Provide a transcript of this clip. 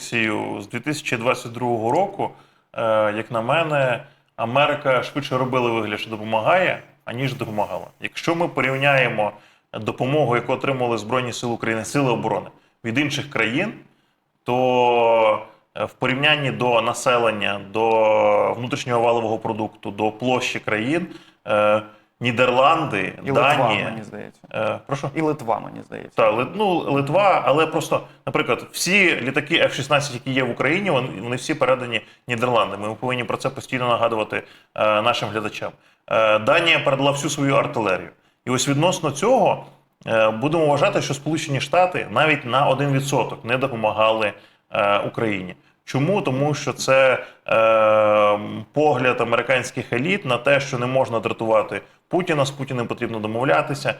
Олексію, з 2022 року, е, як на мене, Америка швидше робила вигляд, що допомагає, аніж допомагала. Якщо ми порівняємо допомогу, яку отримали Збройні Сили України, Сили оборони від інших країн, то е, в порівнянні до населення, до внутрішнього валового продукту, до площі країн, е, Нідерланди, І Литва, мені здається. Е, прошу? І Литва, мені здається. Та, Ли- ну, Литва, але просто, наприклад, всі літаки F-16, які є в Україні, вони, вони всі передані Нідерландами. Ми повинні про це постійно нагадувати е, нашим глядачам. Е, Данія передала всю свою артилерію. І ось відносно цього е, будемо вважати, що Сполучені Штати навіть на 1% не допомагали е, Україні. Чому? Тому що це е, погляд американських еліт на те, що не можна дратувати Путіна, з Путіним потрібно домовлятися.